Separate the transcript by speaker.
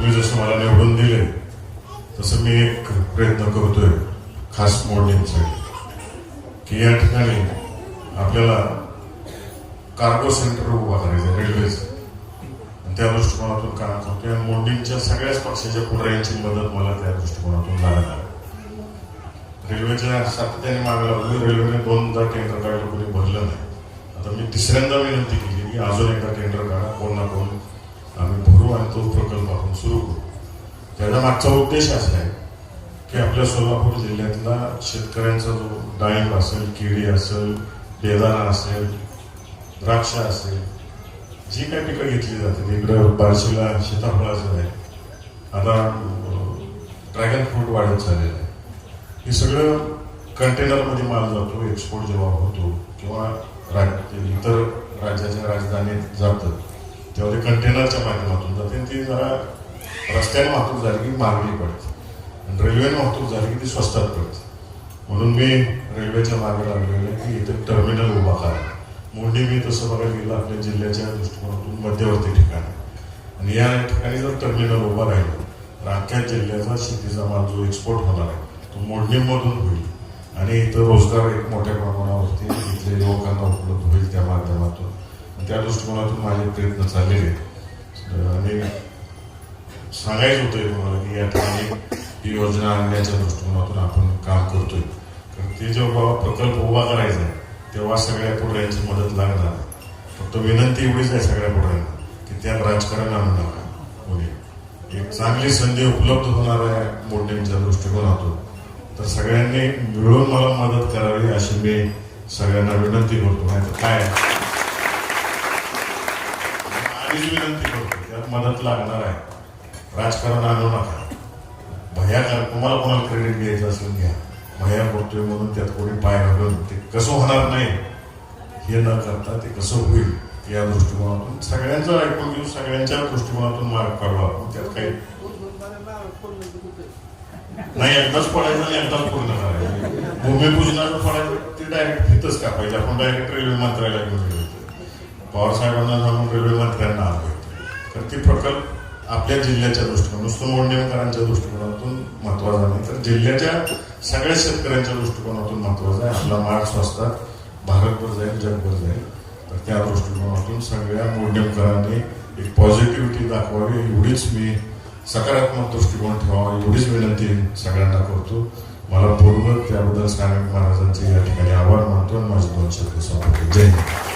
Speaker 1: तुम्ही जसं मला निवडून दिले तसं मी एक प्रयत्न करतोय खास मोडणीसाठी की या ठिकाणी आपल्याला कार्गो सेंटर उभा करायचं रेल्वेचं त्या दृष्टिकोनातून काम करतोय. आणि मोडणीच्या सगळ्याच पक्षाच्या पुढाऱ्यांची मदत मला त्या दृष्टिकोनातून लागणार आहे. रेल्वेच्या सातत्याने मागायला लागलो रेल्वेने दोनदा टेंडर काढलं कोणी भरलं नाही. आता मी तिसऱ्यांदा विनंती केली की अजून एकदा टेंडर काढा. त्याचा मागचा उद्देश असा आहे की आपल्या सोलापूर जिल्ह्यातला शेतकऱ्यांचा जो डाळिंब असेल केळी असेल बेदाणा असेल द्राक्ष असेल जी काही पिकं घेतली जाते इकडं बार्शीला सीताफळाचं आहे. आता ड्रॅगन फ्रूट वाढत झालेलं आहे. हे सगळं कंटेनरमध्ये माल जातो एक्सपोर्ट जेव्हा होतो किंवा राज्य इतर राज्याच्या राजधानीत जातं तेव्हा ते कंटेनरच्या माध्यमातून जाते. आणि ती जरा रस्त्याने वाहतूक झाली की महागडी पडते. आणि रेल्वेने वाहतूक झाली की ती स्वस्तात पडते. म्हणून मी रेल्वेच्या मागे लागलेलं आहे की इथे टर्मिनल उभा करा. मोंडी मी तसं बघायला गेलं आपल्या जिल्ह्याच्या दृष्टिकोनातून मध्यवर्ती ठिकाण आहे. आणि या ठिकाणी जर टर्मिनल उभा राहिलं तर अख्ख्या जिल्ह्याचा शेतीचा माल जो एक्सपोर्ट होणार आहे तो मोडणीमधून होईल. आणि इथं रोजगार एक मोठ्या प्रमाणावरती इथले युवकांना उपलब्ध होईल त्या माध्यमातून. त्या दृष्टिकोनातून माझे प्रयत्न चाललेले आहेत. आणि सांगायचं होतं तुम्हाला की या ठिकाणी ही योजना आणण्याच्या दृष्टिकोनातून आपण काम करतोय. कारण ते जेव्हा प्रकल्प उभा करायचा आहे तेव्हा सगळ्या पुढऱ्यांची मदत लागणार. फक्त विनंती एवढीच आहे सगळ्या पुढऱ्यांना की त्यात राजकारण आणू नका. कोणी? एक चांगली संधी उपलब्ध होणार आहे मोठ्यांच्या दृष्टिकोनातून. तर सगळ्यांनी मिळून मला मदत करावी अशी मी सगळ्यांना विनंती करतो. नाही तर काय आधीच विनंती करतो त्यात मदत लागणार आहे. राजकारण आणू नका. भया तुम्हाला कोणाला क्रेडिट घ्यायचं असेल घ्या. भया करतोय म्हणून त्यात कोणी पाय घालून ते कसं होणार नाही हे न करता ते कसं होईल या दृष्टिकोनातून सगळ्यांचा ऐकून घेऊन सगळ्यांच्या दृष्टिकोनातून मार्ग काढू आपण. त्यात काही नाही एकदाच पडायचं आणि एकदाच पूर्ण करायचं. भूमिपूजनाचं पडायचं ते डायरेक्ट तिथंच कापायचं. आपण डायरेक्ट रेल्वे मंत्र्याला घेऊन गेलो पवार साहेबांना सांगून रेल्वे मंत्र्यांना आलो तर ते प्रकल्प आपल्या जिल्ह्याच्या दृष्टिकोन नुसतं मोडणीकरांच्या दृष्टिकोनातून महत्त्वाचा नाही. तर जिल्ह्याच्या सगळ्या शेतकऱ्यांच्या दृष्टिकोनातून महत्त्वाचा आहे. आपला मार्ग स्वस्तात भारतभर जाईल जगभर जाईल. तर त्या दृष्टिकोनातून सगळ्या मोडणीकरांनी एक पॉझिटिव्हिटी दाखवावी एवढीच मी सकारात्मक दृष्टिकोन ठेवावा एवढीच विनंती सगळ्यांना करतो. मला पूर्वक त्याबद्दल स्थानिक महाराजांचे या ठिकाणी आभार मानतो आणि माझे दोन शब्द जय हिंद.